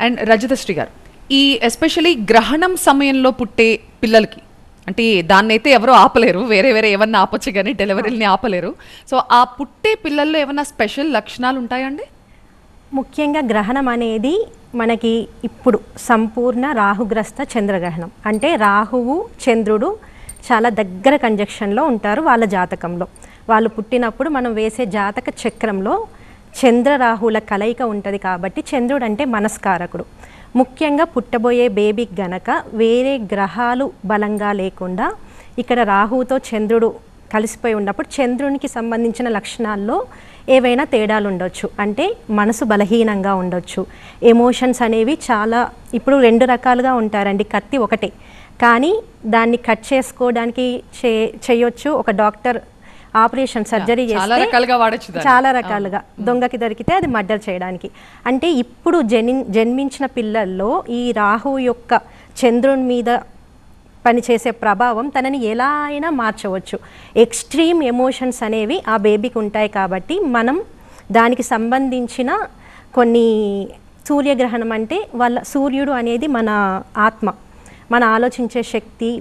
And రజతశ్రీ గారు. ఈ especially గ్రహణం సమయంలో పుట్టే పిల్లలకి అంటే దాన్ని అయితే ఎవరు ఆపలేరు వేరే వేరే ఏమన్నా ఆపొచ్చు కానీ డెలివరీని ఆపలేరు. సో ఆ పుట్టే పిల్లల్లో ఏమన్నా స్పెషల్ లక్షణాలు ఉంటాయండి ముఖ్యంగా గ్రహణం అనేది మనకి ఇప్పుడు సంపూర్ణ రాహుగ్రస్త చంద్రగ్రహణం. అంటే రాహువు చంద్రుడు చాలా దగ్గర కంజక్షన్లో ఉంటారు వాళ్ళ జాతకంలో. వాళ్ళు పుట్టినప్పుడు మనం వేసే జాతక చక్రంలో చంద్ర రాహుల కలయిక ఉంటుంది కాబట్టి చంద్రుడు అంటే మనస్కారకుడు. ముఖ్యంగా పుట్టబోయే బేబీకి గనక వేరే గ్రహాలు బలంగా లేకుండా ఇక్కడ రాహుతో చంద్రుడు కలిసిపోయి ఉన్నప్పుడు చంద్రునికి సంబంధించిన లక్షణాల్లో ఏవైనా తేడాలు ఉండొచ్చు. అంటే మనసు బలహీనంగా ఉండొచ్చు. ఎమోషన్స్ అనేవి చాలా ఇప్పుడు రెండు రకాలుగా ఉంటారండి కత్తి ఒకటే. కానీ దాన్ని కట్ చేసుకోవడానికి చే చేయొచ్చు. ఒక డాక్టర్ ఆపరేషన్ సర్జరీ చేస్తే. చాలా రకాలుగా దొంగకి దొరికితే అది మర్డర్ చేయడానికి. అంటే ఇప్పుడు జని జన్మించిన పిల్లల్లో ఈ రాహు యొక్క చంద్రుని మీద పనిచేసే ప్రభావం తనని ఎలా అయినా మార్చవచ్చు. ఎక్స్ట్రీమ్ ఎమోషన్స్ అనేవి ఆ బేబీకి ఉంటాయి కాబట్టి మనం దానికి సంబంధించిన కొన్ని సూర్యగ్రహణం అంటే వాళ్ళ సూర్యుడు అనేది మన ఆత్మ. మన ఆలోచించే శక్తి